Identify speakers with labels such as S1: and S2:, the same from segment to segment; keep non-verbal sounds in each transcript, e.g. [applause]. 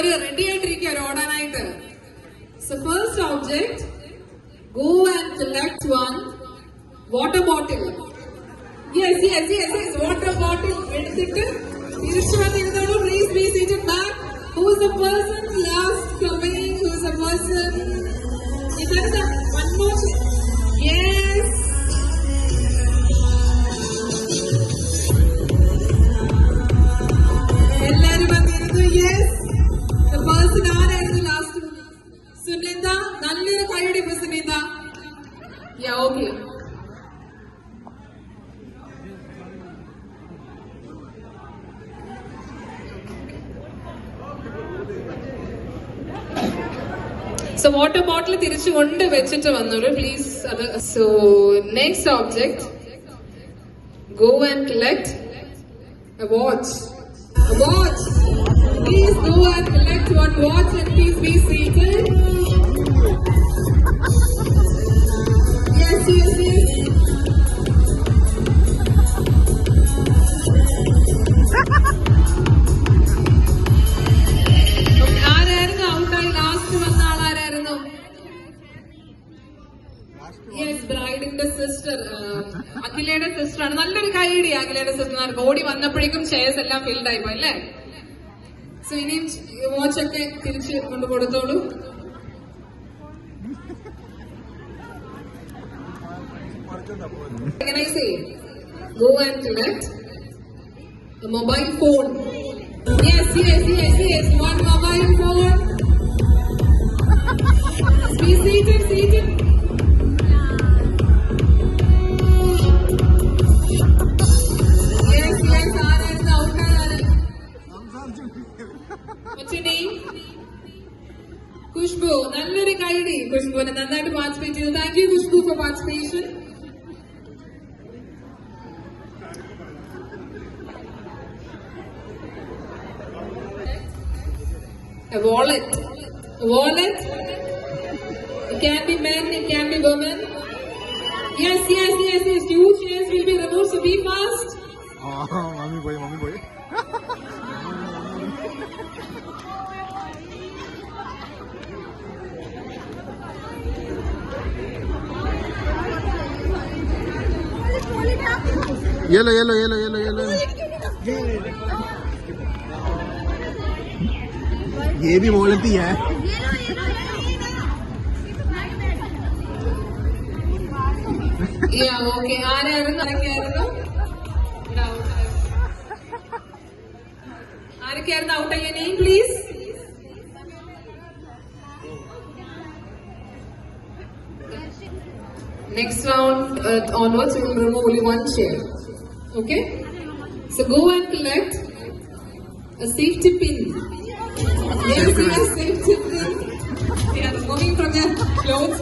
S1: അവര് റെഡി ആയിട്ടിരിക്കുക അവർ ഓടാനായിട്ട് so first object go and select one water bottle yes yes yes yes water bottle എടുത്തിട്ട് തിരിച്ചു വന്നിരുന്നോളൂ please be seated back who is the person so water bottle തിരിച്ചു കൊണ്ട് വെച്ചിട്ട് വന്നോളൂ please അത് so next object go and collect a watch. A watch. Please go and collect one watch and please be seated. Yes, Sister അഖിലയുടെ sister ആണ് നല്ലൊരു കൈയടി അഖിലയുടെ sister ഓടി വന്നപ്പോഴേക്കും ചെയർസ് എല്ലാം ഫിൽഡ് ആയി പോയി അല്ലേ സോ ഇനിയും വാച്ച് ഒക്കെ തിരിച്ച് കൊണ്ട് കൊടുത്തോളൂ I say? Go and collect a mobile phone. Yes, yes, yes, yes. One mobile phone. Be seated, seated. നല്ലൊരു കൈഡി ഖുഷ്ബുവിനെ നന്നായിട്ട് പാർട്ടിസിപ്പേറ്റ് ചെയ്തു thank you Khushbu for participation. It can be men, it can be women. Yes, yes, yes, yes. Huge chairs will be removed, so be fast.
S2: ആ boy, പോയി mummy പോയി yellow yellow yellow yellow yellow ये भी बोलती है
S1: Yeah, okay. ആരായിരുന്നു ആരൊക്കെയായിരുന്നു ഇവിടെ out ആയത്. ആരൊക്കെയായിരുന്നു ഔട്ട് ആയ name please Next round uh, onwards, we will remove only one chair. Okay? So go and collect a safety pin. Yes, yes, safety pin. They are removing from their clothes.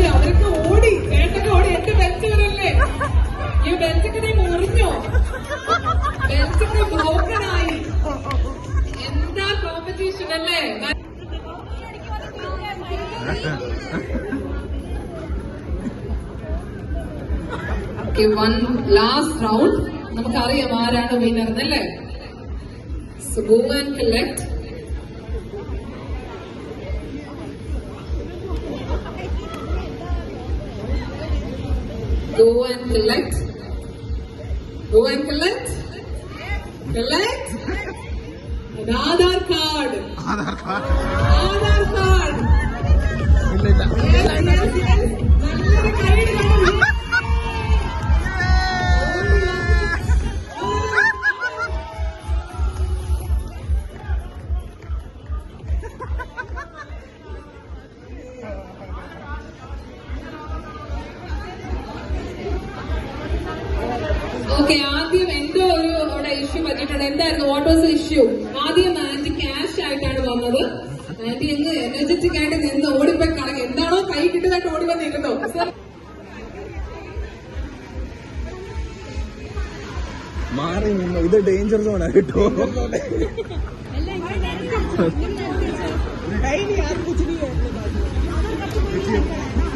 S1: Competition അല്ലേ one last round നമുക്കറിയാം ആരാണ് winner എന്നല്ലേ so go and collect go and collect. Go and collect. Collect. Aadhaar card. Aadhaar card. Aadhaar card. ആദ്യം എന്തോ ഒരു അവിടെ issue പറ്റിയിട്ടുണ്ട്. എന്തായിരുന്നു? വാട്ട് വാസ് ഇഷ്യൂ ആദ്യം ആന്റി ക്യാഷ് ആയിട്ടാണ് വന്നത്. ആന്റി എന്ന് എനർജറ്റിക് ആയിട്ട് നിന്ന് ഓടിപ്പോയി കറങ്ങി എന്താണോ കൈ കിട്ടുന്നതായിട്ട് ഓടി വന്നിരുന്നോ? സർ
S2: മാറി നിന്നു. ഇത് ഡേഞ്ചർ സോണാ കേട്ടോ.
S1: സോ [laughs]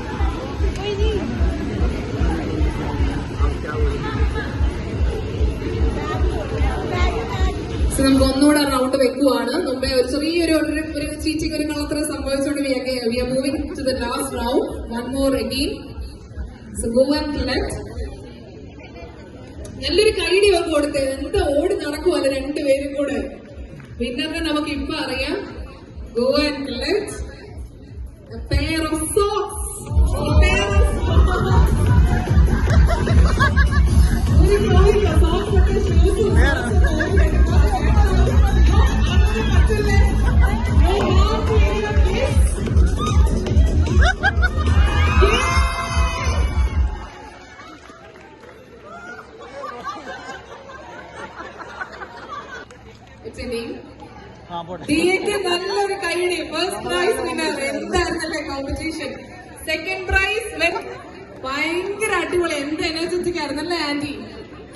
S1: നമുക്ക് ഒന്നുകൂടെ റൗണ്ട് വെക്കുവാണ്. മുമ്പേ ഒരു ചെറിയൊരു ഒരു ചീച്ചിക്ക് ഒരു കളത്ര സംഭവിച്ചുകൊണ്ട് നല്ലൊരു കൈഡി ഒക്കെ കൊടുത്തേ. എന്താ ഓടി നടക്കുമല്ലോ രണ്ടുപേരും കൂടെ? വിന്നറിനെ നമുക്ക് ഇപ്പൊ അറിയാം. Go and collect pair of first prize winner എന്തായിരുന്നല്ലേ competition second prize ഭയങ്കര അടിപൊളി. എന്ത് എനർജറ്റിക് ആയിരുന്നല്ലേ ആന്റി?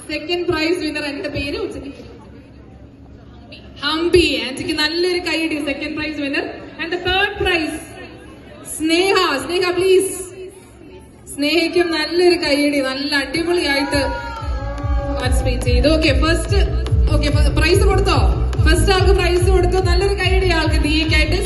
S1: സെക്കൻഡ് പ്രൈസ് വിന്നർ എന്റെ പേര് ഹംപി. ആന്റിക്ക് നല്ലൊരു കൈഡി second prize winner and third prize Sneha. Sneha please സ്നേഹയ്ക്കും നല്ലൊരു കൈയടി നല്ല അടിപൊളിയായിട്ട് പാർട്ടിസിപ്പേറ്റ് ചെയ്തു. ഓക്കെ ഫസ്റ്റ് ഓക്കെ പ്രൈസ് കൊടുത്തോ? ഫസ്റ്റ് ആൾക്ക് പ്രൈസ് കൊടുത്തു? നല്ലൊരു കൈയടി ആൾക്ക് ദിയക്കായിട്ട്